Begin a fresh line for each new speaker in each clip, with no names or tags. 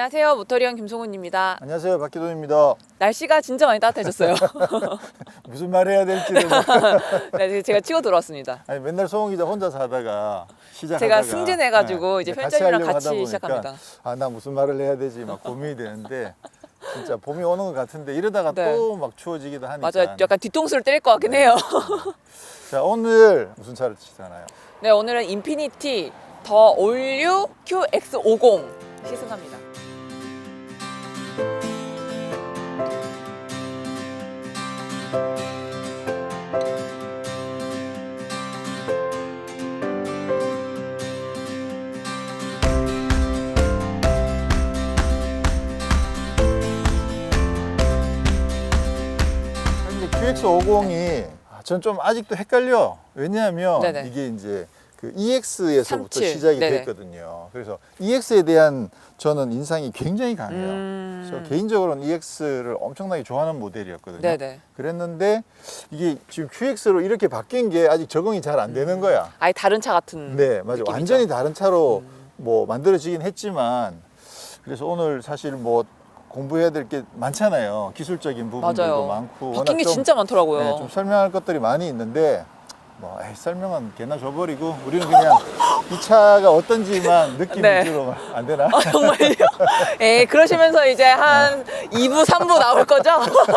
안녕하세요. 모터리언 김송훈입니다.
안녕하세요 박기돈입니다.
날씨가 진짜 많이 따뜻해졌어요.
무슨 말 해야 될지를
네, 제가 치고 들어왔습니다.
아니 맨날 소홍 기자 혼자 사다가 시작하다가
제가 승진해가지고 이제 편집이랑
하려고
같이
보니까
시작합니다.
아 나 무슨 말을 해야 되지 막 고민이 되는데 진짜 봄이 오는 것 같은데 이러다가
네.
또막 추워지기도 하니까
맞아요. 약간 뒤통수를 때릴 것 같긴 해요.
자 오늘 무슨 차를 치잖아요.
네, 오늘은 인피니티 더 올류 QX50 시승합니다.
근데 QX50이 전 좀 아직도 헷갈려. 왜냐하면
네네.
이게 이제 그 EX에서부터
37.
시작이
네네.
됐거든요. 그래서 EX에 대한 저는 인상이 굉장히 강해요.
음.
그래서 개인적으로는 EX를 엄청나게 좋아하는 모델이었거든요.
네네.
그랬는데 이게 지금 QX로 이렇게 바뀐 게 아직 적응이 잘 안 되는 거야.
아예 다른 차 같은.
네, 맞아.
느낌이죠.
완전히 다른 차로 뭐 만들어지긴 했지만 그래서 오늘 사실 뭐 공부해야 될 게 많잖아요. 기술적인 부분들도
맞아요.
많고
바뀐 게
좀,
진짜 많더라고요.
네, 좀 설명할 것들이 많이 있는데 뭐 에이, 설명은 개나 줘버리고 우리는 그냥 이 차가 어떤지만 느낌
네.
위주로 안 되나?
아, 정말요? 예, 그러시면서 이제 한 2부, 3부 나올 거죠?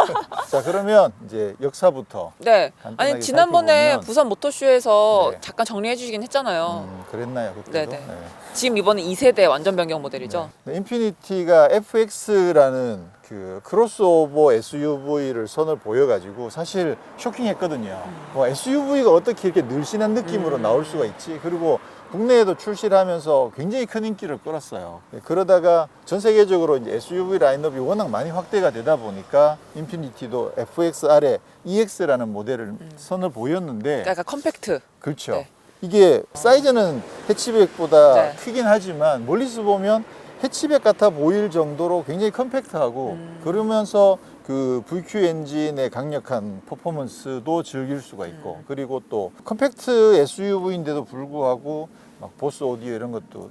자 그러면 이제 역사부터
네. 아니, 지난번에
살펴보면
부산 모터쇼에서
네.
잠깐 정리해 주시긴 했잖아요.
음, 그랬나요 그때도?
네네. 지금 이번에 2세대 완전 변경 모델이죠?
네, 인피니티가 FX라는 그 크로스오버 SUV를 선을 보여가지고 사실 쇼킹했거든요. 뭐 SUV가 어떻게 이렇게 늘씬한 느낌으로
음.
나올 수가 있지? 그리고 국내에도 출시를 하면서 굉장히 큰 인기를 끌었어요. 네, 그러다가 전 세계적으로 이제 SUV 라인업이 워낙 많이 확대가 되다 보니까 인피니티도 FX 아래 EX라는 모델을 선을 보였는데
약간 컴팩트.
그렇죠.
네.
이게 사이즈는 해치백보다
네.
크긴 하지만 멀리서 보면 해치백 같아 보일 정도로 굉장히 컴팩트하고
음.
그러면서 그 VQ 엔진의 강력한 퍼포먼스도 즐길 수가 있고
음.
그리고 또 컴팩트 SUV인데도 불구하고 막 보스 오디오 이런 것도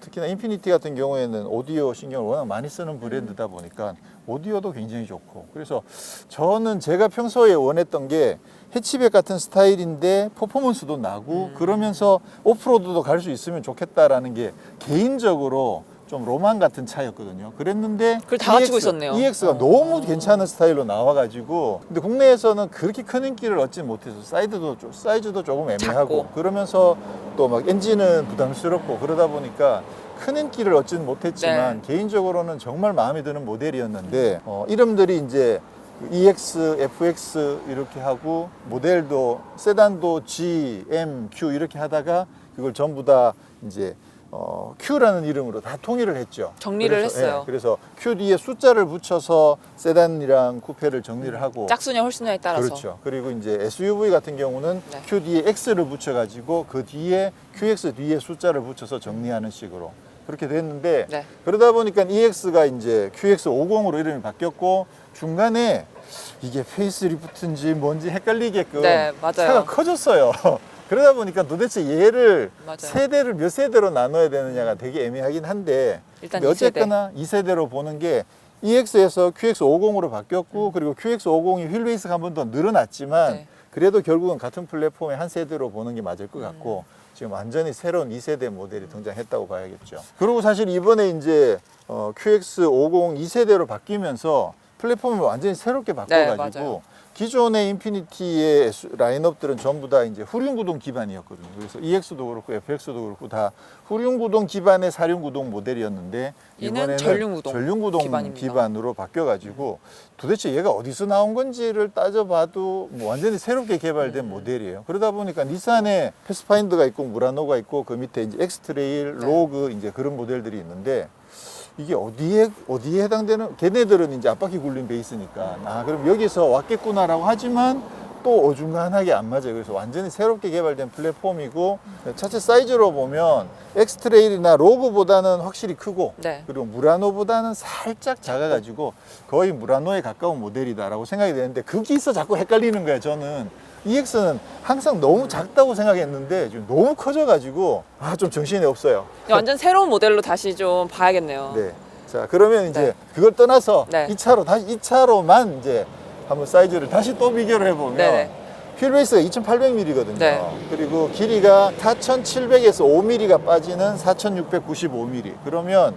특히나 인피니티 같은 경우에는 오디오 신경을 워낙 많이 쓰는 브랜드다 보니까 오디오도 굉장히 좋고 그래서 저는 제가 평소에 원했던 게 해치백 같은 스타일인데 퍼포먼스도 나고 그러면서 오프로드도 갈 수 있으면 좋겠다라는 게 개인적으로 좀 로망 같은 차였거든요. 그랬는데
그걸 다 갖추고 있었네요.
EX가
어.
너무 괜찮은 스타일로 나와가지고 근데 국내에서는 그렇게 큰 인기를 얻지 못해서 사이드도 좀- 사이즈도 조금 애매하고
작고.
그러면서 또 막 엔진은 부담스럽고 그러다 보니까 큰 인기를 얻지는 못했지만
네.
개인적으로는 정말 마음에 드는 모델이었는데 어, 이름들이 이제 그 EX, FX 이렇게 하고 모델도 세단도 G, M, Q 이렇게 하다가 그걸 전부 다 이제 어, Q라는 이름으로 다 통일을 했죠.
정리를
그래서,
했어요.
예, 그래서 Q 뒤에 숫자를 붙여서 세단이랑 쿠페를 정리를 하고
짝수냐 홀수냐에 따라서.
그렇죠. 그리고 이제 SUV 같은 경우는
네.
Q 뒤에 X를 붙여가지고 그 뒤에 QX 뒤에 숫자를 붙여서 정리하는 식으로 그렇게 됐는데
네.
그러다 보니까 EX가 이제 QX50으로 이름이 바뀌었고 중간에 이게 페이스리프트인지 뭔지 헷갈리게끔
네, 맞아요.
차가 커졌어요. 그러다 보니까 도대체 얘를
맞아요.
세대를 몇 세대로 나눠야 되느냐가 되게 애매하긴 한데
일단
근데
2세대.
어쨌거나 2세대로 보는 게 EX에서 QX50으로 바뀌었고
음.
그리고 QX50이 휠베이스가 한 번 더 늘어났지만
네.
그래도 결국은 같은 플랫폼의 한 세대로 보는 게 맞을 것 같고
음.
지금 완전히 새로운 2세대 모델이 등장했다고 봐야겠죠. 그리고 사실 이번에 이제 어, QX50 2세대로 바뀌면서 플랫폼을 완전히 새롭게
네,
바꿔가지고
맞아요.
기존의 인피니티의 수- 라인업들은 전부 다 이제 후륜구동 기반이었거든요. 그래서 EX도 그렇고 FX도 그렇고 다 후륜구동 기반의 사륜구동 모델이었는데
얘는
이번에는
전륜구동
전륜구동
기반입니다.
기반으로 바뀌어가지고 도대체 얘가 어디서 나온 건지를 따져봐도 뭐 완전히 새롭게 개발된
음.
모델이에요. 그러다 보니까 닛산에 패스파인더가 있고 무라노가 있고 그 밑에 이제 엑스트레일,
네.
로그 이제 그런 모델들이 있는데 이게 어디에 어디에 해당되는 걔네들은 이제 앞바퀴 굴린 베이스니까. 아 그럼 여기서 왔겠구나라고 하지만 또 어중간하게 안 맞아요. 그래서 완전히 새롭게 개발된 플랫폼이고 차체 사이즈로 보면 엑스트레일이나 로그보다는 확실히 크고
네.
그리고 무라노보다는 살짝 작아가지고 거의 무라노에 가까운 모델이다라고 생각이 되는데 거기서 자꾸 헷갈리는 거예요. 저는 EX는 항상 너무 작다고 생각했는데 지금 너무 커져가지고 아 좀 정신이 없어요.
완전 새로운 모델로 다시 좀 봐야겠네요.
네. 자, 그러면 이제
네.
그걸 떠나서
네.
2차로 다시 2차로만 이제 한번 사이즈를 다시 또 비교를 해보면
네네.
휠베이스가 2,800mm거든요.
네.
그리고 길이가 4,700에서 5mm가 빠지는 4,695mm. 그러면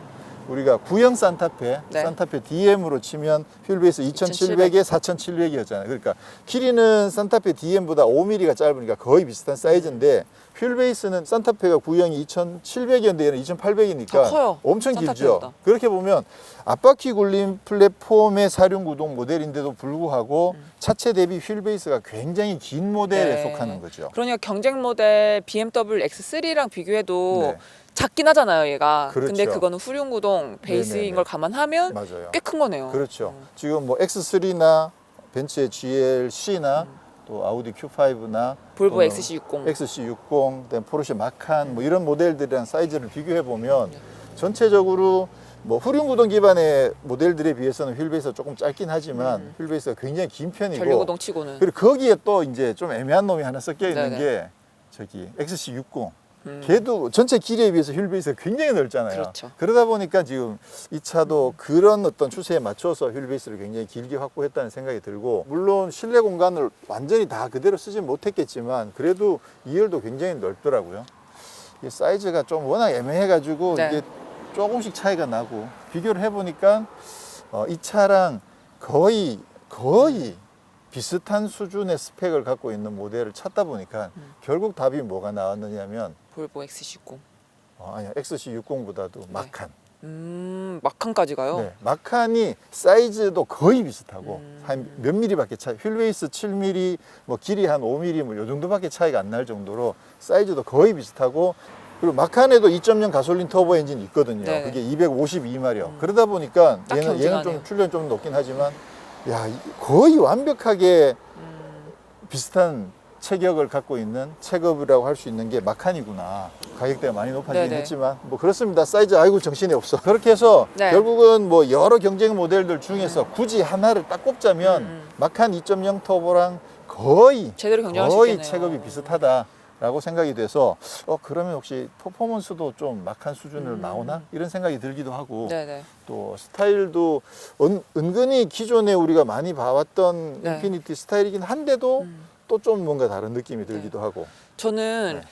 우리가 구형 산타페,
네.
산타페 DM으로 치면 휠베이스 2,700에 4,700이었잖아요. 그러니까 길이는 산타페 DM보다 5mm가 짧으니까 거의 비슷한 사이즈인데 휠베이스는 산타페가 구형이 2,700이었는데 얘는 2,800이니까
더 커요.
엄청 길죠.
산타페보다.
그렇게 보면 앞바퀴 굴림 플랫폼의 사륜 구동 모델인데도 불구하고 차체 대비 휠베이스가 굉장히 긴 모델에
음. 네.
속하는 거죠.
그러니까 경쟁 모델 BMW X3랑 비교해도
네.
작긴 하잖아요, 얘가.
그렇죠.
근데 그거는 후륜구동 베이스인
네네네.
걸 감안하면
맞아요.
꽤 큰 거네요.
그렇죠. 지금 뭐 X3나 벤츠의 GLC나
음.
또 아우디 Q5나
볼보 XC60.
XC60, 그다음 포르쉐 마칸 뭐 이런 모델들이랑 사이즈를 비교해 보면 전체적으로 뭐 후륜 구동 기반의 모델들에 비해서는 휠베이스가 조금 짧긴 하지만
음.
휠베이스가 굉장히 긴 편이고
전류구동 치고는.
그리고 거기에 또 이제 좀 애매한 놈이 하나 섞여 있는
네네.
게 저기 XC60.
음.
걔도 전체 길이에 비해서 휠 베이스가 굉장히 넓잖아요.
그렇죠.
러다 보니까 지금 이 차도 그런 어떤 추세에 맞춰서 휠 베이스를 굉장히 길게 확보했다는 생각이 들고 물론 실내 공간을 완전히 다 그대로 쓰진 못했겠지만 그래도 2열도 굉장히 넓더라고요. 이 사이즈가 좀 워낙 애매해가지고
네.
이게 조금씩 차이가 나고 비교를 해보니까 어, 이 차랑 거의 거의 비슷한 수준의 스펙을 갖고 있는 모델을 찾다 보니까
음.
결국 답이 뭐가 나왔느냐면
볼보 XC60.
어, 아니야 XC60보다도 마칸.
음, 마칸까지 가요?
네, 마칸이 사이즈도 거의 비슷하고
음.
한몇 미리밖에 차이. 휠베이스 7mm, 뭐 길이 한 5mm 뭐요 정도밖에 차이가 안 날 정도로 사이즈도 거의 비슷하고 그리고 마칸에도 2.0 가솔린 터보 엔진이 있거든요.
네.
그게 252마력.
음.
그러다 보니까
딱
얘는 얘는 좀
경쟁하네요.
출력이 좀 높긴 하지만 야 이- 거의 완벽하게
음,
비슷한 체격을 갖고 있는 체급이라고 할 수 있는 게 마칸이구나. 가격대가 많이 높아지긴
네네.
했지만 뭐 그렇습니다. 사이즈 아이고 정신이 없어. 그렇게 해서
네.
결국은 뭐 여러 경쟁 모델들 중에서 굳이 하나를 딱 꼽자면
음, 음.
마칸 2.0 터보랑 거의
제대로 경쟁할 수
거의
있겠네요.
체급이 비슷하다 라고 생각이 돼서 어 그러면 혹시 퍼포먼스도 좀 마칸 수준으로
음.
나오나 이런 생각이 들기도 하고
네네.
또 스타일도 은, 은근히 기존에 우리가 많이 봐왔던
네.
인피니티 스타일이긴 한데도
음.
또 좀 뭔가 다른 느낌이 들기도 하고
저는
네.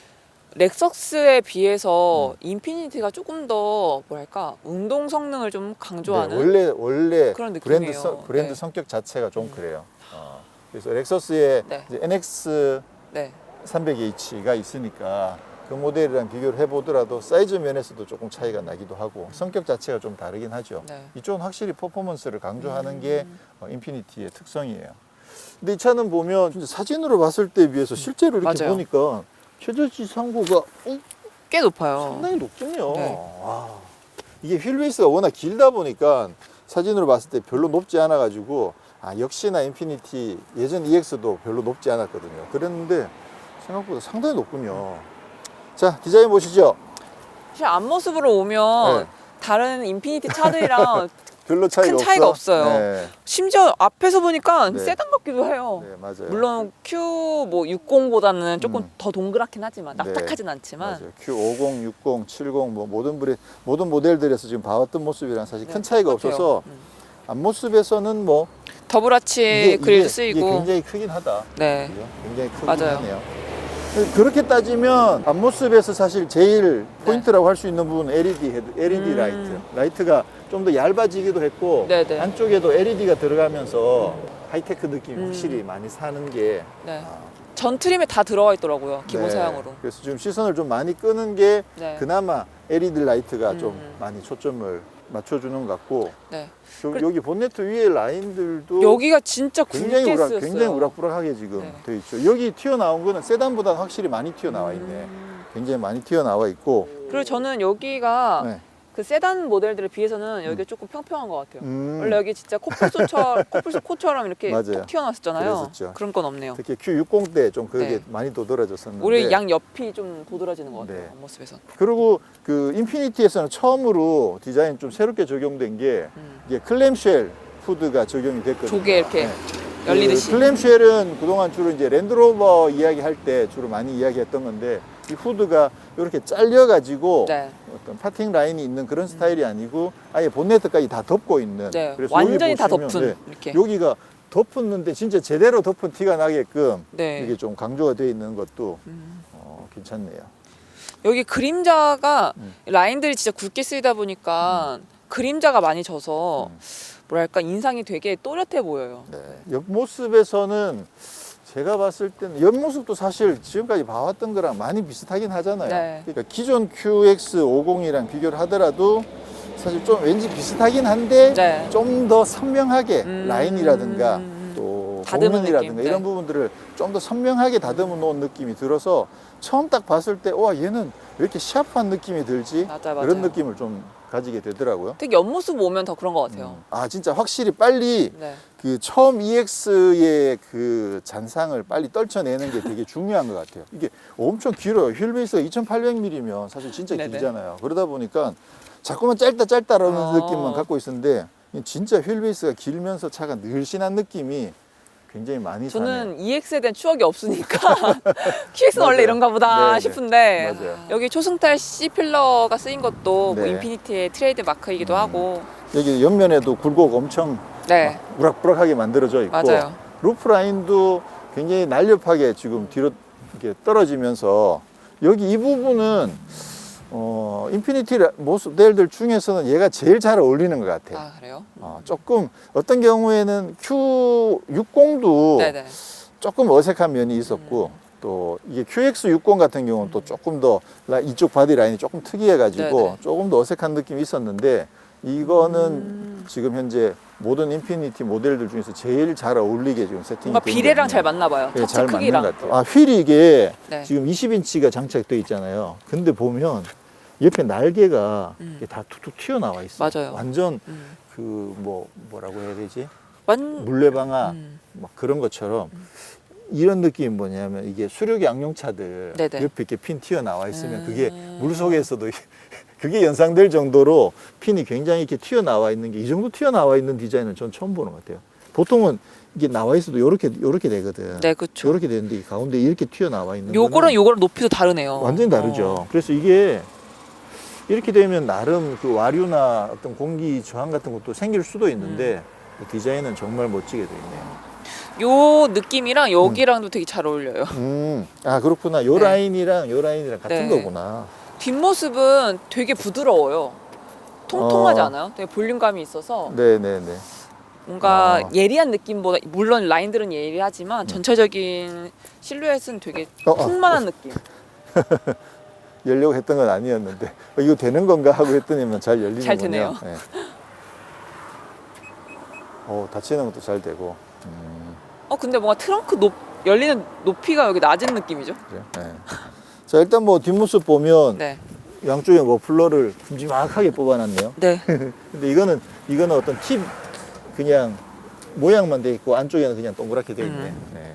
렉서스에 비해서
음.
인피니티가 조금 더 뭐랄까 운동 성능을 좀 강조하는
네, 원래 원래
그런
브랜드
느낌이에요.
성, 브랜드
네.
성격 자체가 좀
음.
그래요. 어, 그래서 렉서스의
네.
이제 NX
네.
300H가 있으니까 그 모델이랑 비교를 해보더라도 사이즈 면에서도 조금 차이가 나기도 하고 성격 자체가 좀 다르긴 하죠.
네.
이쪽은 확실히 퍼포먼스를 강조하는
음.
게 어, 인피니티의 특성이에요. 근데 이 차는 보면 사진으로 봤을 때에 비해서 실제로 이렇게
맞아요.
보니까 최저지 상고가 어,
꽤 높아요.
상당히 높군요.
네.
와, 이게 휠베이스가 워낙 길다 보니까 사진으로 봤을 때 별로 높지 않아 가지고 아 역시나 인피니티 예전 EX도 별로 높지 않았거든요. 그랬는데 생각보다 상당히 높군요. 자 디자인 보시죠.
사실 앞모습으로 오면
네.
다른 인피니티 차들이랑
별로 차이가,
큰 차이가
없어?
없어 요.
네,
심지어 앞에서 보니까
네.
세단 같기도 해요.
네 맞아요.
물론 Q 뭐 60보다는 조금
음.
더 동그랗긴 하지만
네.
납작하진 않지만
맞아요. Q50, 60, 70 뭐 모든 브레 모든 모델들에서 지금 봐왔던 모습이랑 사실 큰
네,
차이가
똑같아요.
없어서
음.
앞모습에서는 뭐
더블아치 그릴도 쓰이고
이게 굉장히 크긴 하다.
네.
그죠? 굉장히 크긴
맞아요.
하네요. 그렇게 따지면 앞모습에서 사실 제일 포인트라고 할 수 있는 부분은 LED 헤드, LED
네. 음.
라이트. 라이트가 좀 더 얇아지기도 했고
네네.
안쪽에도 LED가 들어가면서 하이테크 느낌이
음.
확실히 많이 사는 게
네.
아,
전 트림에 다 들어가 있더라고요. 기본
네.
사양으로.
그래서 지금 시선을 좀 많이 끄는 게
네.
그나마 LED 라이트가 좀
음.
많이 초점을 맞춰주는 것 같고
네.
요-
그래-
여기 본네트 위에 라인들도
여기가 진짜
굉장히
굵게
우락,
쓰였어요.
굉장히 우락부락하게 지금
네.
돼 있죠. 여기 튀어나온 거는 세단보다 확실히 많이 튀어나와 있네.
음.
굉장히 많이 튀어나와 있고.
그리고 저는 여기가
네.
그 세단 모델들에 비해서는 여기가 조금 평평한 것 같아요.
음,
원래 여기 진짜 코뿔소처럼 코뿔소 코처럼 이렇게
맞아요.
톡 튀어나왔었잖아요.
그랬었죠.
그런 건 없네요.
특히 Q60 때좀 그게
네.
많이 도드라졌었는데.
우리 양 옆이 좀 도드라지는 것 같아요.
네.
앞모습에서.
그리고 그 인피니티에서는 처음으로 디자인 좀 새롭게 적용된 게
음.
이게 클램쉘 후드가 적용이 됐거든요.
조개 이렇게
네.
열리듯이.
그 클램쉘은 그동안 주로 이제 랜드로버 이야기할 때 주로 많이 이야기했던 건데 이 후드가 이렇게 잘려 가지고
네.
어떤 파팅 라인이 있는 그런 스타일이 아니고 아예 본네트까지 다 덮고 있는.
네,
그래서
완전히 다 덮은
네,
이렇게.
여기가 덮었는데 진짜 제대로 덮은 티가 나게끔
네.
이게 좀 강조가 되어 있는 것도
음.
어, 괜찮네요.
여기 그림자가
음.
라인들이 진짜 굵게 쓰이다 보니까 그림자가 많이 져서
음.
뭐랄까 인상이 되게 또렷해 보여요.
네. 옆 모습에서는 제가 봤을 때는 옆모습도 사실 지금까지 봐왔던 거랑 많이 비슷하긴 하잖아요.
네.
그러니까 기존 QX50이랑 비교를 하더라도 사실 좀 왠지 비슷하긴 한데
네.
좀 더 선명하게
음.
라인이라든가 또
다듬은 느낌,
이런
네.
부분들을 좀 더 선명하게 다듬어 놓은 느낌이 들어서 처음 딱 봤을 때 와 얘는 왜 이렇게 샤프한 느낌이 들지?
맞아, 맞아요.
그런 느낌을 좀 가지게 되더라고요.
특히 옆모습 오면 더 그런 것 같아요.
음. 아 진짜 확실히 빨리
네.
그 처음 EX의 그 잔상을 빨리 떨쳐내는 게 되게 중요한 것 같아요. 이게 엄청 길어요. 휠 베이스가 2,800mm면 사실 진짜
네네.
길잖아요. 그러다 보니까 자꾸만 짧다 짧다라는
아.
느낌만 갖고 있었는데 진짜 휠 베이스가 길면서 차가 늘씬한 느낌이 굉장히 많이 사네요.
저는 EX에 대한 추억이 없으니까 QX는 원래
맞아요.
이런가 보다
네네.
싶은데
맞아요.
여기 초승달 C 필러가 쓰인 것도 뭐
네.
인피니티의 트레이드 마크이기도
음.
하고
여기 옆면에도 굴곡 엄청
네
우락부락하게 만들어져 있고
맞아요.
루프 라인도 굉장히 날렵하게 지금 뒤로 이렇게 떨어지면서 여기 이 부분은 어 인피니티 라- 모델들 중에서는 얘가 제일 잘 어울리는 것 같아요.
아 그래요?
어, 조금 어떤 경우에는 Q60도
네네.
조금 어색한 면이 있었고 또 이게 QX60 같은 경우는 또 조금 더 라- 이쪽 바디 라인이 조금 특이해가지고
네네.
조금 더 어색한 느낌이 있었는데 이거는
음.
지금 현재 모든 인피니티 모델들 중에서 제일 잘 어울리게 지금 세팅이
뭔가
된
비례랑. 잘 맞나 봐요.
예,
터치
잘 맞는
크기랑.
것 같아요. 아 휠이 이게
네.
지금 20인치가 장착돼 있잖아요. 근데 보면 옆에 날개가
음.
이게 다 툭툭 튀어나와 있어요.
맞아요.
완전
음.
그 뭐 뭐라고 해야 되지?
완
물레방아
음.
막 그런 것처럼 이런 느낌이 뭐냐면 이게 수륙 양용차들
네네.
옆에 이렇게 핀 튀어나와 있으면
음.
그게 물 속에서도 그게 연상될 정도로 핀이 굉장히 이렇게 튀어나와 있는 게 이 정도 튀어나와 있는 디자인은 전 처음 보는 것 같아요. 보통은 이게 나와 있어도 요렇게 요렇게 되거든.
네 그렇죠.
요렇게 되는데 이 가운데 이렇게 튀어나와 있는
요거랑 요거랑 높이도 다르네요.
완전히 다르죠.
어.
그래서 이게 이렇게 되면 나름 그 와류나 어떤 공기 저항 같은 것도 생길 수도 있는데
음.
디자인은 정말 멋지게 돼 있네요.
요 느낌이랑 여기랑도 되게 잘 어울려요.
음, 아 그렇구나. 요
네.
라인이랑 요 라인이랑 같은
네.
거구나.
뒷모습은 되게 부드러워요. 통통하지
어.
않아요? 되게 볼륨감이 있어서
네, 네, 네.
뭔가
아.
예리한 느낌보다 물론 라인들은 예리하지만 전체적인 실루엣은 되게
어, 어.
풍만한 느낌.
열려고 했던 건 아니었는데 어, 이거 되는 건가 하고 했더니만 잘 열리는군요.
잘 되네요.
네. 어, 닫히는 것도 잘 되고. 음,
어 근데 뭔가 트렁크 높 열리는 높이가 여기 낮은 느낌이죠?
그래. 네. 자 일단 뭐 뒷모습 보면
네.
양쪽에 머플러를 큼지막하게 뽑아놨네요.
네.
근데 이거는 이거는 어떤 팁 그냥 모양만 돼 있고 안쪽에는 그냥 동그랗게 돼 있네.
음.
네.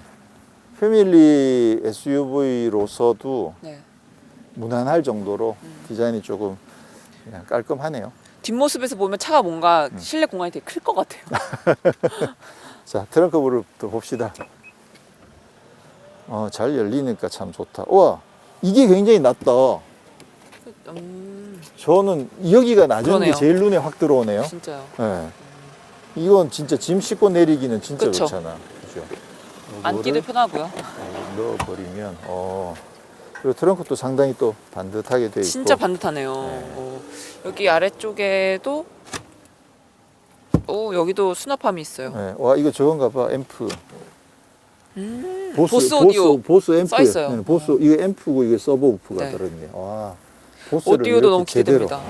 패밀리 SUV로서도
네.
무난할 정도로
음.
디자인이 조금 그냥 깔끔하네요.
뒷모습에서 보면 차가 뭔가
음.
실내 공간이 되게 클 것 같아요.
자 트렁크 부를 또 봅시다. 어, 잘 열리니까 참 좋다. 우와 이게 굉장히 낮다.
음,
저는 여기가 낮은
그러네요.
게 제일 눈에 확 들어오네요.
진짜요.
네. 이건 진짜 짐 싣고 내리기는 진짜
그쵸.
좋잖아. 그죠?
앉기도 편하고요.
넣어버리면 어 그리고 트렁크도 상당히 또 반듯하게 돼 있고
진짜 반듯하네요.
네.
어, 여기 아래쪽에도 오 여기도 수납함이 있어요.
네. 와 이거 저건가 봐 앰프
음,
보스,
보스 오디오
보스, 보스 앰프
써 있어요.
네, 보스 이거 앰프고 이게 서브우프가
네.
들어있네 와 보스를
오디오도
이렇게
너무
제대로.
기대됩니다.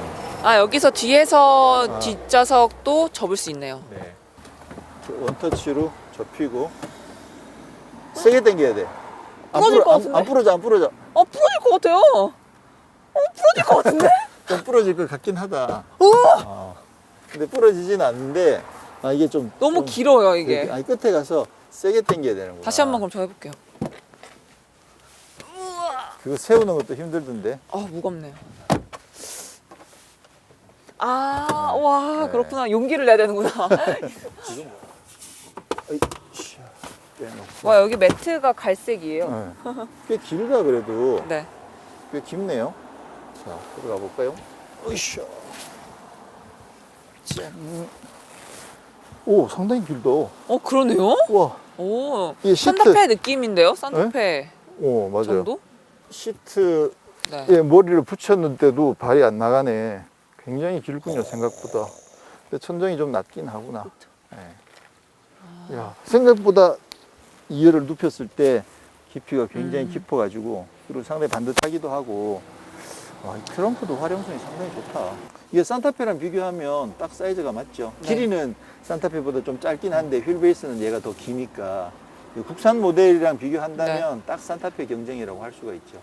아 여기서 뒤에서
아.
뒷좌석도 접을 수 있네요.
네. 원터치로 접히고 세게 당겨야 돼. 안
부러질
부러-
것
안-
같은데?
안 부러져 안 부러져
어 부러질 것 같아요. 어 부러질 것 같은데?
좀 부러질 것 같긴 하다. 어. 근데 부러지진 않는데 아 이게 좀
너무
좀
길어요 이게.
이렇게, 아니 끝에 가서 세게 당겨야 되는구나.
다시 한번 그럼 저 해볼게요.
그거 세우는 것도 힘들던데.
아 무겁네요. 아 와
네.
그렇구나 용기를 내야 되는구나.
어이, 씨, 빼놓고.
와 여기 매트가 갈색이에요.
네. 꽤 길다 그래도
네.
꽤 깊네요. 자 들어가 볼까요? 으쌰. 오, 상당히 길다.
어 그러네요.
와,
오
이게 시트.
산타페 느낌인데요. 산타페
오, 맞아요.
정도?
시트에
네.
머리를 붙였는데도 발이 안 나가네. 굉장히 길군요, 생각보다. 근데 천정이 좀 낮긴 하구나. 예. 야, 생각보다 이열을 눕혔을 때 깊이가 굉장히
음.
깊어가지고 그리고 상당히 반듯하기도 하고 와, 이 트렁크도 활용성이 상당히 좋다. 이게 산타페랑 비교하면 딱 사이즈가 맞죠.
네.
길이는 산타페보다 좀 짧긴 한데 휠 베이스는 얘가 더 기니까 이 국산 모델이랑 비교한다면
네.
딱 산타페 경쟁이라고 할 수가 있죠.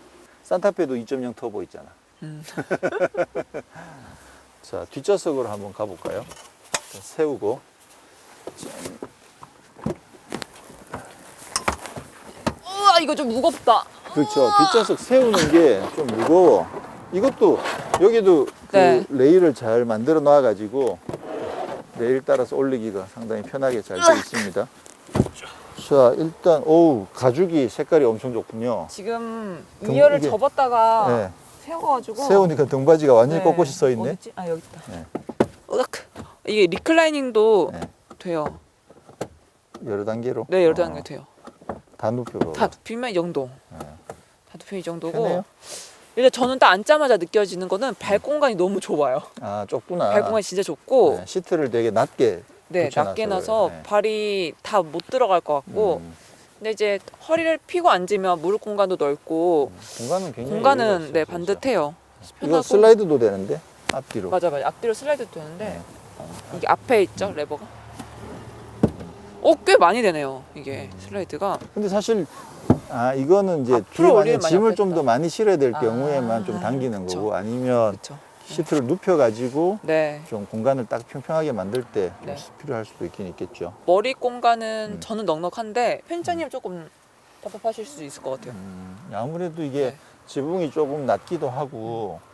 산타페도 2.0 터보 있잖아.
음.
자 뒷좌석으로 한번 가볼까요? 자, 세우고
우와 이거 좀 무겁다.
그렇죠. 뒷좌석 세우는 게 좀 무거워. 이것도 여기도 그
네.
레일을 잘 만들어 놔 가지고 레일 따라서 올리기가 상당히 편하게 잘 되어 있습니다. 자 일단 오우 가죽이 색깔이 엄청 좋군요.
지금
등-
이열을
이게-
접었다가
네.
세워가지고
세우니까 등받이가 완전히
네.
꼿꼿이 서 있네.
어딨지? 아 여기 있다.
네.
으악. 이게 리클라이닝도
네.
돼요.
여러 단계로.
네 여러
어,
단계 돼요.
다 눕혀봐.
다 눕히면 이 정도.
네.
다 눕히면 이 정도고.
편해요?
일단 저는 딱 앉자마자 느껴지는 거는 발 공간이 너무 좁아요.
아 좁구나.
발 공간이 진짜 좁고
네, 시트를 되게 낮게.
네, 낮게 나서
그래요. 네.
발이 다 못 들어갈 것 같고
음,
근데 이제 허리를 펴고 앉으면 무릎 공간도 넓고
공간은 굉장히
공간은 네. 반듯해요.
이거. 슬라이드도 되는데 앞뒤로.
맞아 맞아 앞뒤로 슬라이드 되는데
네.
어, 이게 앞에 있죠 레버가. 어꽤 많이 되네요 이게
음.
슬라이드가.
근데 사실 아 이거는 이제 뒤에 만약 짐을 좀 더. 많이 실어야 될
아,
경우에만 좀 당기는
그쵸.
거고 아니면
그렇죠.
시트를 눕혀 가지고
네
좀 공간을 딱 평평하게 만들 때
네.
필요할 수도 있긴 있겠죠.
머리 공간은
음.
저는 넉넉한데 편차님 조금 답답하실 수도 있을 것 같아요.
음, 아무래도 이게
네.
지붕이 조금 낮기도 하고 이게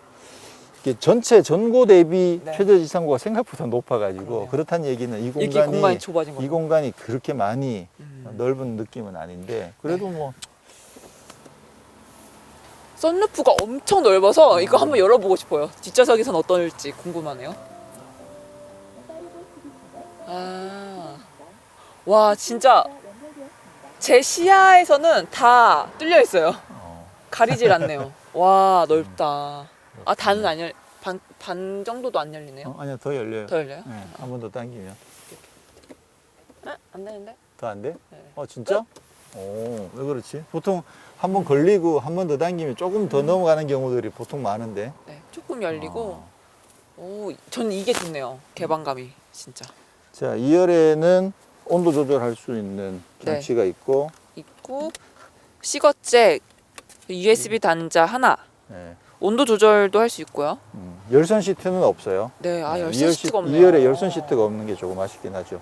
전체 전고 대비
네.
최저 지상고가 생각보다 높아가지고
그러네요.
그렇다는 얘기는 이 공간이
공간이
이. 공간이 그렇게 많이
음.
넓은 느낌은 아닌데 그래도 뭐
썬루프가 엄청 넓어서 이거 한번 열어보고 싶어요. 뒷좌석에선 어떨지 궁금하네요. 아, 와 진짜 제 시야에서는 다 뚫려 있어요.
어,
가리질 않네요. 와 넓다. 아 단은 안 열, 반, 반 정도도 안 열리네요.
어, 아니야 더 열려요.
더 열려요?
네, 한 번 더 당기면
아, 안 되는데?
더 안 돼?
네.
어 진짜? 오, 왜 그렇지? 보통 한 번 걸리고 한 번 더 당기면 조금 더 넘어가는 경우들이 보통 많은데.
네, 조금 열리고.
어.
오, 전 이게 좋네요. 개방감이 진짜
자, 2열에는 온도 조절할 수 있는
네.
장치가 있고,
있고 시거잭, USB 단자 하나.
네,
온도 조절도 할 수 있고요.
음, 열선 시트는 없어요.
네, 아
네,
열선 시트가
시-
없네요.
2열에 열선 시트가 없는 게 조금 아쉽긴 하죠.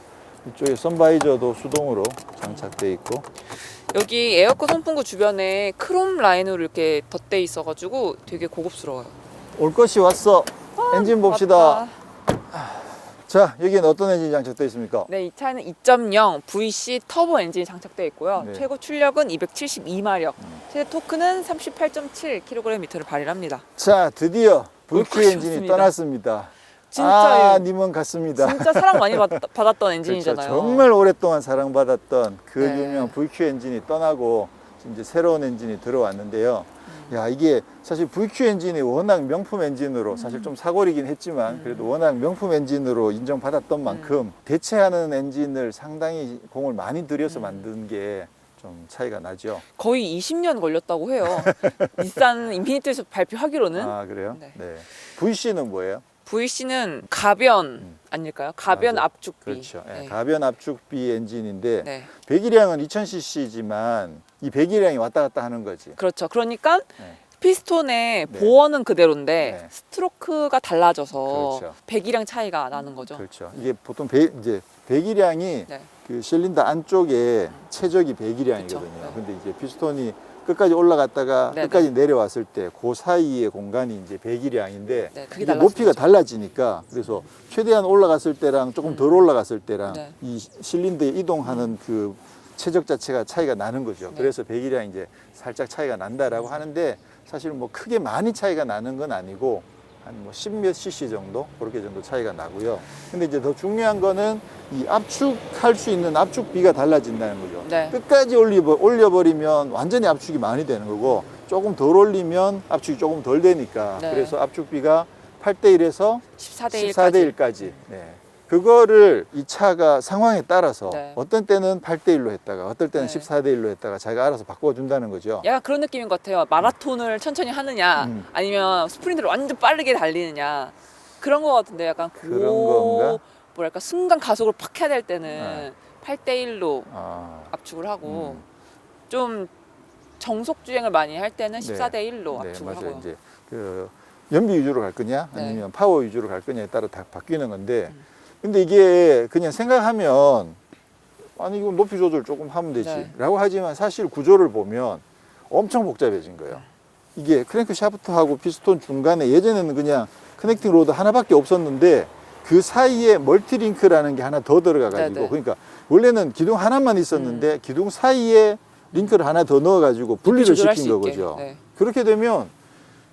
이쪽에 선바이저도 수동으로 장착돼 있고,
여기 에어컨 선풍구 주변에 크롬 라인으로 이렇게 덧대 있어가지고 되게 고급스러워요.
올 것이 왔어. 엔진 봅시다.
맞다.
자, 여기는 어떤 엔진이 장착돼 있습니까?
네, 이 차는 2.0 VC 터보 엔진이 장착되어 있고요.
네.
최고 출력은 272마력,
음.
최대 토크는 38.7kgm를 발휘합니다.
자, 드디어
올
VQ 엔진이
왔습니다.
떠났습니다.
진짜
아, 님은 같습니다.
진짜 사랑 많이 받, 받았던
그렇죠.
엔진이잖아요.
정말 오랫동안 사랑받았던 그
네.
유명한 VQ 엔진이 떠나고 이제 새로운 엔진이 들어왔는데요.
음.
야 이게 사실 VQ 엔진이 워낙 명품 엔진으로 사실 좀 사고리긴 했지만
음.
그래도 워낙 명품 엔진으로 인정받았던 만큼 대체하는 엔진을 상당히 공을 많이 들여서
음.
만든 게 좀 차이가 나죠.
거의 20년 걸렸다고 해요. 닛산 인피니트에서 발표하기로는
아 그래요?
네.
네. VC는 뭐예요?
VC는 가변
음.
아닐까요? 가변
맞아요.
압축비.
그렇죠. 예,
네.
가변 압축비 엔진인데
네.
배기량은 2000cc지만 이 배기량이 왔다 갔다 하는 거지.
그렇죠. 그러니까
네.
피스톤의
네.
보어는 그대로인데
네.
스트로크가 달라져서
그렇죠.
배기량 차이가 나는 거죠.
그렇죠. 이게 보통 배, 이제 배기량이
네.
그 실린더 안쪽에 최적이 배기량이거든요.
그쵸. 네.
근데 이제 피스톤이 끝까지 올라갔다가
네,
끝까지 내려왔을 때 그 사이의 공간이 이제 배기량인데
네, 그게
이게 높이가. 달라지니까 그래서 최대한 올라갔을 때랑 조금 덜 올라갔을 때랑
네.
이 실린더에 이동하는 그 최적 자체가 차이가 나는 거죠.
네.
그래서 배기량이 이제 살짝 차이가 난다라고 하는데 사실 뭐 크게 많이 차이가 나는 건 아니고 한뭐 10몇 cc 정도 그렇게 정도 차이가 나고요. 근데 이제 더 중요한 거는 이 압축할 수 있는 압축비가 달라진다는 거죠.
네.
끝까지 올리버, 올려버리면 완전히 압축이 많이 되는 거고 조금 덜 올리면 압축이 조금 덜 되니까
네.
그래서 압축비가 8대 1에서
14대 1까지.
14대 1까지. 네. 그거를 이 차가 상황에 따라서
네.
어떤 때는 8대 1로 했다가 어떨 때는
네.
14대 1로 했다가 자기가 알아서 바꿔준다는 거죠.
약간 그런 느낌인 것 같아요. 마라톤을 천천히 하느냐,
음.
아니면 스프린트를 완전 빠르게 달리느냐 그런 것 같은데 약간
그런
고-
건가?
뭐랄까 순간 가속을 팍 해야 될 때는
네.
8대 1로
아,
압축을 하고
음.
좀 정속 주행을 많이 할 때는
네.
14대 1로
네,
압축을
맞아요.
하고요.
이제 그 연비 위주로 갈 거냐
네.
아니면 파워 위주로 갈 거냐에 따라 다 바뀌는 건데
음.
근데 이게 그냥 생각하면 아니 이거 높이 조절 조금 하면
네.
되지라고 하지만 사실 구조를 보면 엄청 복잡해진 거예요. 이게 크랭크 샤프트하고 피스톤 중간에 예전에는 그냥 커넥팅 로드 하나밖에 없었는데 그 사이에 멀티링크라는 게 하나 더 들어가 가지고
네네. 음.
그러니까 원래는 기둥 하나만 있었는데 기둥 사이에 링크를 하나 더 넣어 가지고 분리를 시킨. 거죠.
네.
그렇게 되면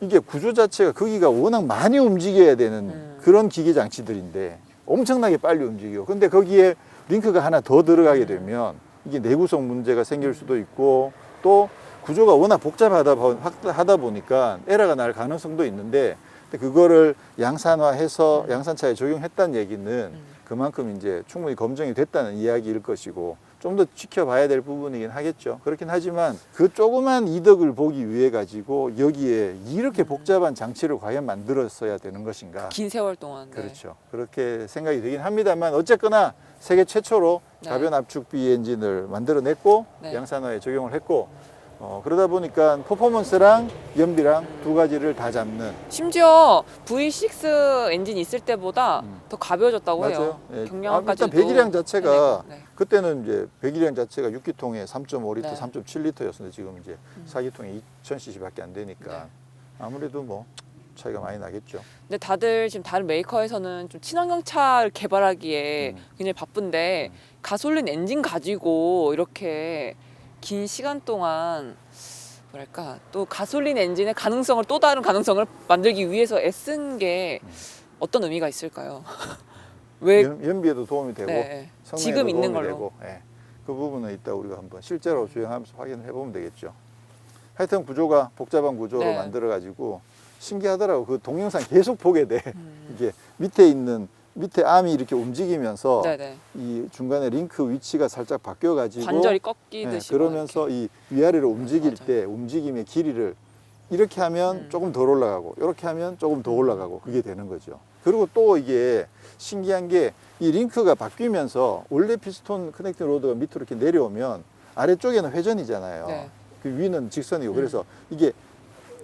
이게 구조 자체가 거기가 워낙 많이 움직여야 되는
음.
그런 기계 장치들인데 엄청나게 빨리 움직여. 근데 거기에 링크가 하나 더
음.
들어가게 되면 이게 내구성 문제가 생길 수도 있고 또 구조가 워낙 복잡하다 보- 하다 보니까 에러가 날 가능성도 있는데 그거를 양산화해서 양산차에 적용했다는 얘기는 그만큼 이제 충분히 검증이 됐다는 이야기일 것이고 좀 더 지켜봐야 될 부분이긴 하겠죠. 그렇긴 하지만 그 조그만 이득을 보기 위해 가지고 여기에 이렇게 복잡한 장치를 과연 만들었어야 되는 것인가?
긴 세월 동안. 네.
그렇죠. 그렇게 생각이 되긴 합니다만 어쨌거나 세계 최초로
네.
가변 압축 비 엔진을 만들어냈고
네.
양산화에 적용을 했고 어, 그러다 보니까 퍼포먼스랑 연비랑 두 가지를 다 잡는
심지어 V6 엔진 있을 때보다
음.
더 가벼워졌다고
맞아요.
해요.
예. 아, 일단 배기량 자체가
네, 네.
그때는 이제 배기량 자체가 6기통에 3.5리터,
네.
3.7리터였는데 지금 이제
음.
4기통에 2,000cc밖에 안 되니까
네.
아무래도 뭐 차이가 많이 나겠죠.
근데 다들 지금 다른 메이커에서는 좀 친환경 차를 개발하기에
음.
굉장히 바쁜데
음.
가솔린 엔진 가지고 이렇게 긴 시간 동안 뭐랄까 또 가솔린 엔진의 가능성을 또 다른 가능성을 만들기 위해서 애쓴 게
음.
어떤 의미가 있을까요? 왜
연, 연비에도 도움이 되고
네, 지금 있는 걸로
되고 예. 그 부분은 이따 우리가 한번 실제로 주행하면서 확인을 해보면 되겠죠. 하여튼 구조가 복잡한 구조로
네.
만들어 가지고 신기하더라고. 그 동영상 계속 보게 돼.
음.
이게 밑에 있는 밑에 암이 이렇게 움직이면서
네네
이 중간에 링크 위치가 살짝 바뀌어 가지고
관절이
네,
꺾이듯이 뭐
그러면서 이 위아래로 움직일
맞아요.
때 움직임의 길이를 이렇게 하면
음.
조금 덜 올라가고 이렇게 하면 조금 더 올라가고 그게 되는 거죠. 그리고 또 이게 신기한 게 이 링크가 바뀌면서 원래 피스톤 커넥팅 로드가 밑으로 이렇게 내려오면 아래쪽에는 회전이잖아요.
네.
그 위는 직선이고
음.
그래서 이게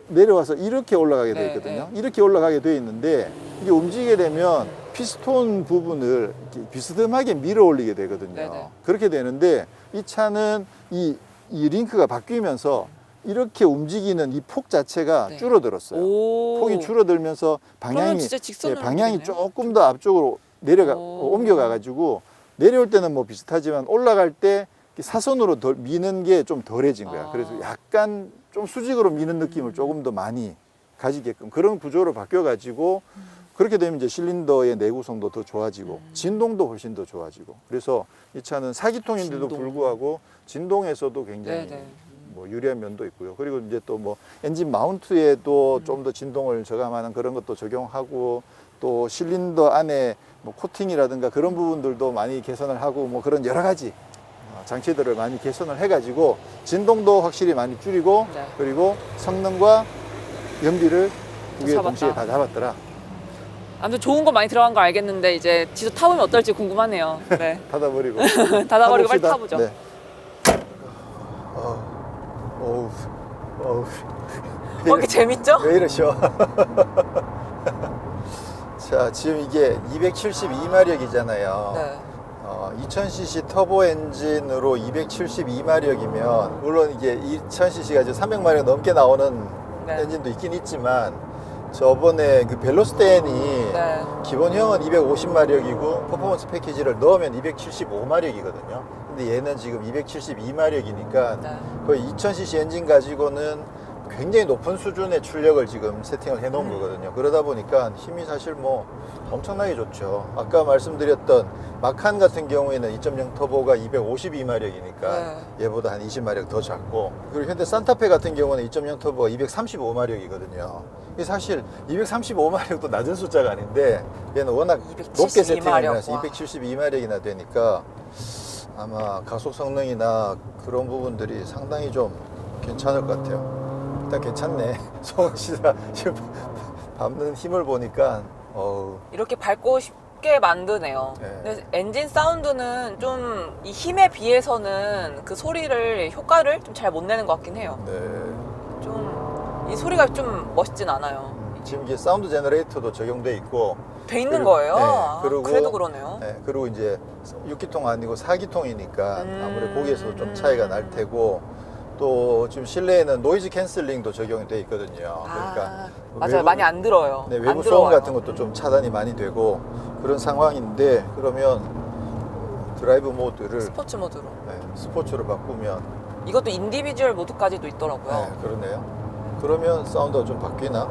내려와서 이렇게 올라가게
네,
되어 있거든요. 이렇게 올라가게 되어 있는데 이게 움직이게 되면 피스톤 부분을 비스듬하게 밀어 올리게 되거든요.
네, 네.
그렇게 되는데 이 차는 이, 이 링크가 바뀌면서 이렇게 움직이는 이 폭 자체가
네.
줄어들었어요.
오
폭이 줄어들면서 방향이
직선으로
방향이. 조금 더 앞쪽으로 내려가
오.
옮겨가 가지고 내려올 때는 뭐 비슷하지만 올라갈 때 사선으로 덜 미는 게 좀 덜해진 거야.
아.
그래서 약간 좀 수직으로 미는 느낌을
음.
조금 더 많이 가지게끔 그런 구조로 바뀌어 가지고
음.
그렇게 되면 이제 실린더의 내구성도 더 좋아지고
음.
진동도 훨씬 더 좋아지고 그래서 이 차는 사기통인데도
진동.
불구하고 진동에서도 굉장히
네네
뭐 유리한 면도 있고요. 그리고 이제 또 뭐 엔진 마운트에도
음.
좀더 진동을 저감하는 그런 것도 적용하고 또 실린더 안에 뭐 코팅이라든가 그런 부분들도 많이 개선을 하고 뭐 그런 여러 가지 어, 장치들을 많이 개선을 해가지고 진동도 확실히 많이 줄이고
네.
그리고 성능과 연비를 두 개
잡았다.
동시에 다 잡았더라.
아무튼 좋은 거 많이 들어간 거 알겠는데 이제 지도 타보면 어떨지 궁금하네요. 네.
닫아버리고
닫아버리고 빨리. 타보죠.
네. 어우, 어우, 어우.
뭐 이렇게 재밌죠?
왜 이러셔? 자, 지금 이게 272마력이잖아요.
네.
어, 2000cc 터보 엔진으로 272마력이면 물론 이게 2000cc가 이제 300마력 넘게 나오는
네.
엔진도 있긴 있지만 저번에 그 벨로스텐이
네.
기본형은 250마력이고 퍼포먼스 패키지를 넣으면 275마력이거든요. 근데 얘는 지금 272마력이니까
네.
거의 2000cc 엔진 가지고는 굉장히 높은 수준의 출력을 지금 세팅을 해 놓은 거거든요. 그러다 보니까 힘이 사실 뭐 엄청나게 좋죠. 아까 말씀드렸던 마칸 같은 경우에는 2.0 터보가 252마력이니까
네.
얘보다 한 20마력 더 작고 그리고 현대 산타페 같은 경우는 2.0 터보가 235마력이거든요. 이게 사실 235마력도 낮은 숫자가 아닌데 얘는 워낙 높게
272
세팅을
와.
272마력이나 되니까 아마 가속 성능이나 그런 부분들이 상당히 좀 괜찮을 것 같아요. 일단 괜찮네. 송은 씨가 지금 밟는 힘을 보니까 어우
이렇게 밟고 싶게 만드네요.
네.
근데 엔진 사운드는 좀 이 힘에 비해서는 그 소리를 효과를 좀 잘 못 내는 것 같긴 해요.
네.
좀 이 소리가 좀 멋있진 않아요.
지금 이게 사운드 제너레이터도 적용돼 있고
돼 있는
그리고-
거예요.
네,
아,
그리고-
그래도 그러네요.
네, 그리고 이제 6기통 아니고 4기통이니까
음.
아무래도 거기에서도 좀 차이가 날 테고 또 지금 실내에는 노이즈 캔슬링도 적용이 돼 있거든요. 그러니까
아, 맞아요.
외부-
많이 안 들어요.
네,
안
외부
들어와요.
소음 같은 것도 좀 차단이 많이 되고 그런 상황인데 그러면 드라이브 모드를
스포츠 모드로.
네, 스포츠로 바꾸면
이것도 인디비주얼 모드까지도 있더라고요.
네, 그러네요. 그러면 사운드가 좀 바뀌나?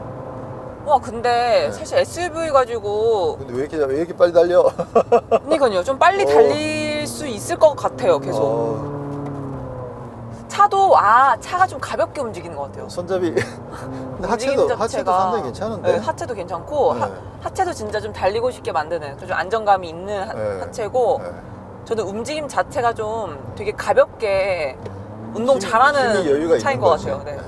와 근데
네.
사실 SUV 가지고
근데 왜 이렇게 왜 이렇게 빨리 달려?
그러니까요 좀 빨리
어.
달릴 수 있을 것 같아요 계속
어,
차도 아 차가 좀 가볍게 움직이는 것 같아요
손잡이 근데 하체도
움직임
하체도
자체가-
상당히 괜찮은데.
네, 하체도 괜찮고
네.
하, 하체도 진짜 좀 달리고 싶게 만드는 좀 안정감이 있는 하,
네.
하체고
네.
저는 움직임 자체가 좀 되게 가볍게 운동
힘이-
잘하는
힘이 여유가
차인
있는
것
거지.
같아요 네.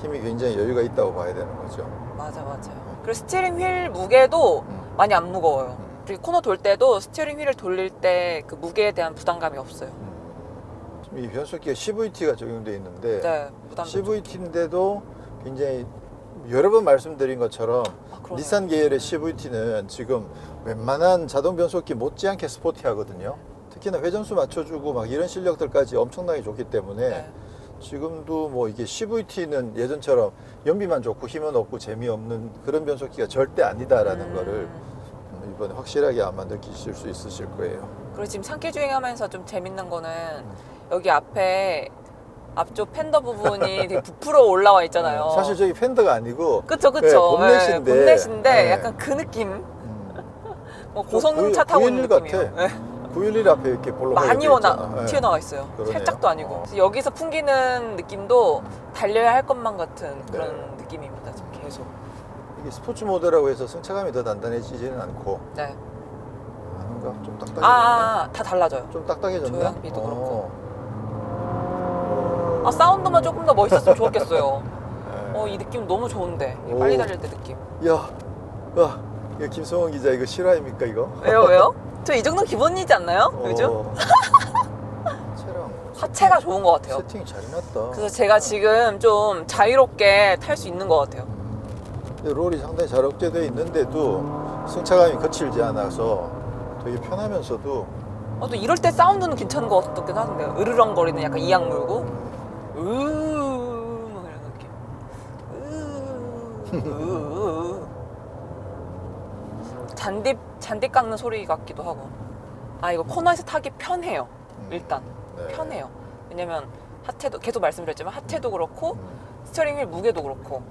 힘이 굉장히 여유가 있다고 봐야 되는 거죠.
맞아 맞아요 그리고 스티어링 휠 무게도
음.
많이 안 무거워요
음.
그리고 코너 돌 때도 스티어링 휠을 돌릴 때 그 무게에 대한 부담감이 없어요
지금 이 변속기가 CVT가 적용돼 있는데
네
CVT인데도 굉장히 여러 번 말씀드린 것처럼
아.
닛산 계열의 CVT는 지금 웬만한 자동 변속기 못지않게 스포티하거든요. 특히나 회전수 맞춰주고 막 이런 실력들까지 엄청나게 좋기 때문에
네.
지금도 뭐 이게 CVT는 예전처럼 연비만 좋고 힘은 없고 재미없는 그런 변속기가 절대 아니다라는
음.
거를 이번에 확실하게 아마 느끼실 수 있으실 거예요.
그리고 지금 산길 주행하면서 좀 재밌는 거는 여기 앞에 앞쪽 펜더 부분이 되게 부풀어 올라와 있잖아요.
사실 저기 팬더가 아니고
그쵸 그쵸.
네, 본넷인데.
네, 본넷인데
네.
약간 그 느낌.
음,
뭐 고성능 차
구일-
타고 있는 느낌이에요.
같아.
네.
911 앞에 이렇게 볼록
많이 워낙
네.
튀어나와 있어요.
그러네요.
살짝도 아니고.
어.
그래서 여기서 풍기는 느낌도 달려야 할 것만 같은 그런
네.
느낌입니다. 지금 계속.
이게 스포츠 모드라고 해서 승차감이 더 단단해지지는 않고
네.
아닌가? 좀 딱딱해.
아, 아, 아, 다 달라져요.
좀 딱딱해졌나?
조향비도
어.
그렇고. 아 사운드만 조금 더 멋있었으면 좋았겠어요.
네.
어이 느낌 너무 좋은데 이. 빨리 달릴 때 느낌.
야, 야, 이거 김성원 기자 이거 실화입니까 이거?
왜요 왜요? 저 이 정도 기본이지 않나요? 요즘?
어.
하체가 좋은 것 같아요.
세팅이 잘 해놨다.
그래서 제가 지금 좀 자유롭게 탈 수 있는 것 같아요.
근데 롤이 상당히 잘 억제되어 있는데도 승차감이 거칠지 않아서 되게 편하면서도
어, 또 이럴 때 사운드는 괜찮은 것 같긴 하는데요. 으르렁거리는 약간 이악 물고 으뭐 이런 느낌. 으, 으, 으. 잔디 잔디 깎는 소리 같기도 하고. 아 이거 코너에서 타기 편해요.
음,
일단
네.
편해요. 왜냐면 하체도 계속 말씀드렸지만 하체도 그렇고
음,
스티어링 휠 무게도 그렇고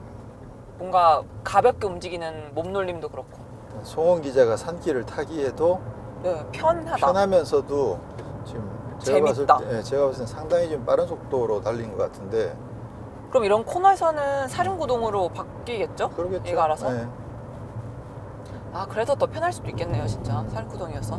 뭔가 가볍게 움직이는 몸놀림도 그렇고
송원 기자가 산길을 타기에도
네, 편하다.
편하면서도 지금 제가
재밌다.
봤을 때 예, 제가 봤을 때 상당히 좀 빠른 속도로 달린 것 같은데
그럼 이런 코너에서는 사륜구동으로 바뀌겠죠?
그러겠죠.
얘가 알아서?
예.
아 그래서 더 편할 수도 있겠네요 진짜 사륜구동이어서